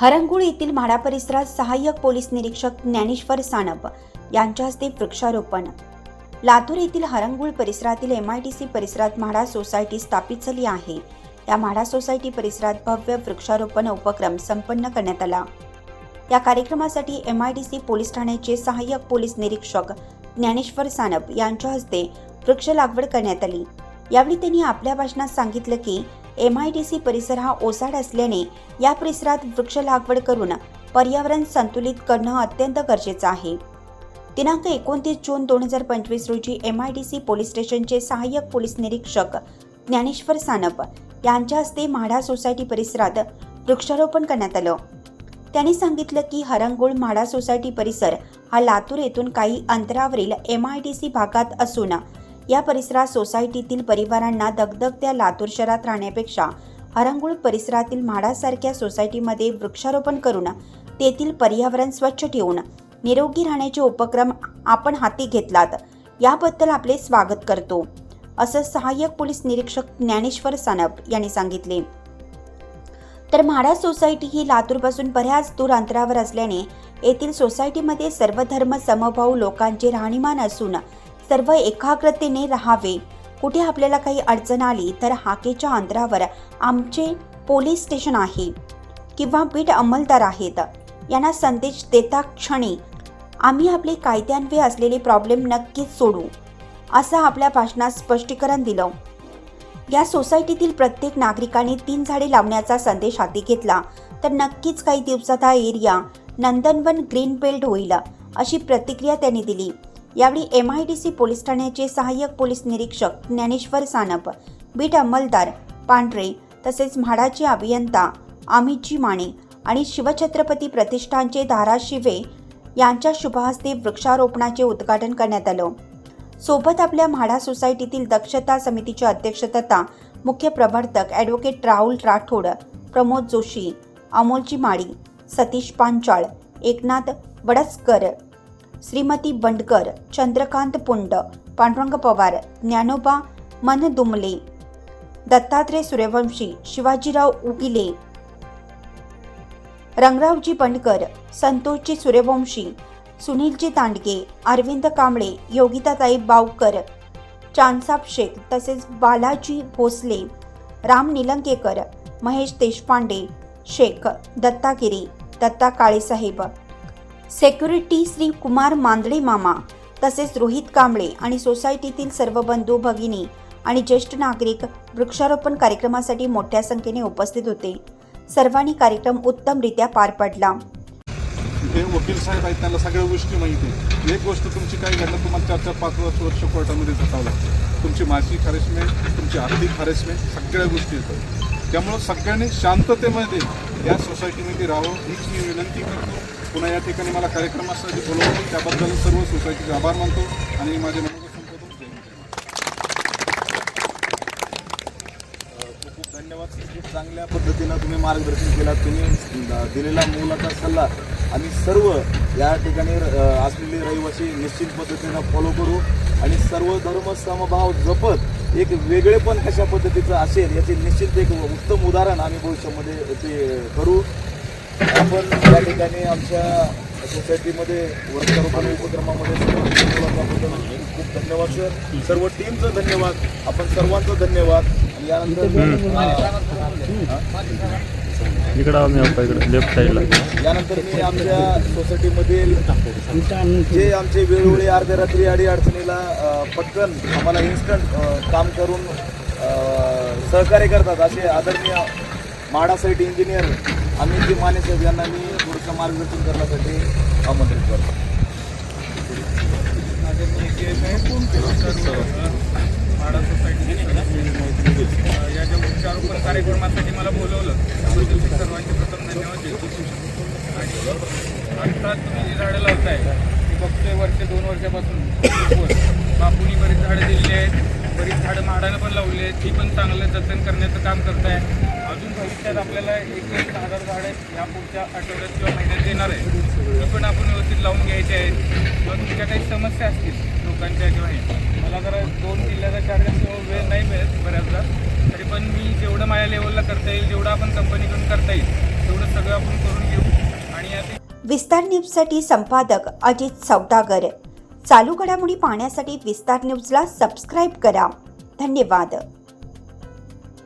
हरंगुळ येथील म्हाडा परिसरात सहाय्यक पोलीस निरीक्षक ज्ञानेश्वर सानप यांच्या हस्ते वृक्षारोपण. लातूर येथील हरंगुळ परिसरातील एम आय टी सी परिसरात म्हाडा सोसायटी स्थापित झाली आहे. या म्हाडा सोसायटी परिसरात भव्य वृक्षारोपण उपक्रम संपन्न करण्यात आला. या कार्यक्रमासाठी M I D C police ठाण्याचे सहाय्यक पोलीस निरीक्षक ज्ञानेश्वर सानप यांच्या हस्ते वृक्ष लागवड करण्यात आली. यावेळी त्यांनी आपल्या भाषणात सांगितलं की एम आय डी सी परिसर हा ओसाड असल्याने या परिसरात वृक्ष लागवड करून पर्यावरण संतुलित करणं अत्यंत गरजेचं आहे. दिनांक एकोणतीस जून दोन हजार पंचवीस रोजी M I D C police स्टेशनचे सहाय्यक पोलीस निरीक्षक ज्ञानेश्वर सानप यांच्या हस्ते म्हाडा सोसायटी परिसरात वृक्षारोपण करण्यात आलं. त्यांनी सांगितलं की हरंगोळ म्हाडा सोसायटी परिसर हा लातूर येथून काही अंतरावरील एम आय डी सी भागात असून या परिसरात सोसायटीतील परिवारांना दगदगत्या लातूर शहरात राहण्यापेक्षा हरंगुळ परिसरातील म्हाडासारख्या सोसायटीमध्ये वृक्षारोपण करून तेथील पर्यावरण स्वच्छ ठेवून निरोगी राहण्याचे उपक्रम आपण हाती घेतलात. याबद्दल आपले स्वागत करतो. असं सहाय्यक पोलीस निरीक्षक ज्ञानेश्वर सानप यांनी सांगितले. तर म्हाडा सोसायटी ही लातूरपासून बऱ्याच दूर अंतरावर असल्याने येथील सोसायटीमध्ये सर्व धर्म समभाव लोकांचे राहणीमान असून सर्व एकाग्रतेने राहावे. कुठे आपल्याला काही अडचण आली तर हाकेच्या अंतरावर आमचे पोलीस स्टेशन आहे किंवा बीट अंमलदार आहेत. यांना संदेश देता क्षणी आम्ही आपले कायद्यान्वये असलेले प्रॉब्लेम नक्कीच सोडू असं आपल्या भाषणात स्पष्टीकरण दिलं. या सोसायटीतील प्रत्येक नागरिकाने तीन झाडे लावण्याचा संदेश हाती घेतला तर नक्कीच काही दिवसात हा एरिया नंदनवन ग्रीन बेल्ट होईल अशी प्रतिक्रिया त्यांनी दिली. यावेळी M I D C police ठाण्याचे सहाय्यक पोलीस निरीक्षक ज्ञानेश्वर सानप बीट अंमलदार पांढरे तसेच म्हाडाचे अभियंता अमितजी माने आणि शिवछत्रपती प्रतिष्ठानचे धाराशिवे यांच्या शुभहस्ते वृक्षारोपणाचे उद्घाटन करण्यात आलं. सोबत आपल्या म्हाडा सोसायटीतील दक्षता समितीचे अध्यक्षतता मुख्य प्रवर्तक ॲडव्होकेट राहुल राठोड प्रमोद जोशी अमोलजी माळी सतीश पांचाळ एकनाथ वडसकर श्रीमती बंडकर चंद्रकांत पुंड पांडुरंग पवार ज्ञानोबा मन दुमले दत्तात्रय सूर्यवंशी शिवाजीराव उगिले रंगरावजी बंडकर संतोषजी सूर्यवंशी सुनीलजी तांडगे अरविंद कांबळे योगिताताई बावकर चांदसाब शेख तसेच बालाजी भोसले राम निलंकेकर महेश देशपांडे शेख दत्तागिरी दत्ता काळेसाहेब सेक्युरिटी श्री कुमार मांदळे मामा तसेच रोहित कांबळे आणि सोसायटीतील सर्व बंधू भगिनी आणि ज्येष्ठ नागरिक वृक्षारोपण कार्यक्रमासाठी मोठ्या संख्येने उपस्थित होते. सर्वांनी कार्यक्रम उत्तमरित्या पार पडला. ते वकील साहेब आहेत त्यांना सगळ्या गोष्टी माहिती आहे. एक गोष्ट तुमची काय घडलं तुम्हाला चार चार पाच पाच वर्ष कोर्टामध्ये जातावं लागतं. तुमची मानसिक हॅरेसमेंट तुमची आर्थिक हॅरेसमेंट सगळ्या गोष्टी येतात. त्यामुळं सगळ्यांनी शांततेमध्ये या सोसायटीमध्ये राहावं हीच मी विनंती करतो. पुन्हा या ठिकाणी मला कार्यक्रमासाठी बोलवतो. त्याबद्दल सर्व सोसायटीचे आभार मानतो आणि माझे मनोगत संपवतो खूप खूप धन्यवाद. खूप चांगल्या पद्धतीनं तुम्ही मार्गदर्शन केला. तुम्ही दिलेला मुलाचा सल्ला आम्ही सर्व या ठिकाणी असलेले रहिवासी निश्चित पद्धतीनं फॉलो करू आणि सर्व धर्म समभाव जपत एक वेगळेपण कशा पद्धतीचं असेल याचे निश्चित एक उत्तम उदाहरण आम्ही भविष्यामध्ये ते करू. आपण या ठिकाणी आमच्या सोसायटीमध्ये वृक्षारोपण उपक्रमामध्ये खूप धन्यवाद सर सर्व टीमचं धन्यवाद. आपण सर्वांचं धन्यवाद. आणि यानंतर इकडं आम्ही आहोत इकडे? लेफ्ट साईडला यानंतर मी आमच्या सोसायटीमधील जे आमचे वेळोवेळी अर्ध्या रात्री अडी अडचणीला पटकन आम्हाला इन्स्टंट काम करून सहकार्य करतात असे आदरणीय म्हाडा साईट इंजिनियर आम्ही माने साहेब यांना मी पुढचं मार्गदर्शन करण्यासाठी आमंत्रित करतो. सोसायटी या ज्या वृक्षारोपण कार्यक्रमासाठी मला बोलवलं. त्याबद्दल सर्वांचे प्रथम धन्यवाद देतो आणि आत्ता तुम्ही जी झाडं लावताय ती बघतोय वर्ष दोन वर्षापासून बापूनी बरीच झाडं दिलेली आहेत बरीच झाडं माडानं पण लावली आहेत. ती पण चांगलं जतन करण्याचं काम करत आहे अजून भविष्यात आपल्याला एक एक हजार झाडं या पुढच्या आठवड्यात किंवा महिन्यात येणार आहे. ती पण आपण व्यवस्थित लावून घ्यायचे आहेत किंवा तुमच्या काही समस्या असतील लोकांच्या किंवा हे. मला जरा दोन किल्ल्याचा चार्जेस किंवा वेळ नाही मिळत बऱ्याचदा. तरी पण मी जेवढं माझ्या लेवलला करता येईल जेवढं आपण कंपनीकडून करता येईल तेवढं सगळं आपण करून घेऊ. आणि विस्तार न्यूजसाठी संपादक अजित सौदागर. चालू घडामोडी पाहण्यासाठी विस्तार न्यूजला सबस्क्राईब करा. धन्यवाद.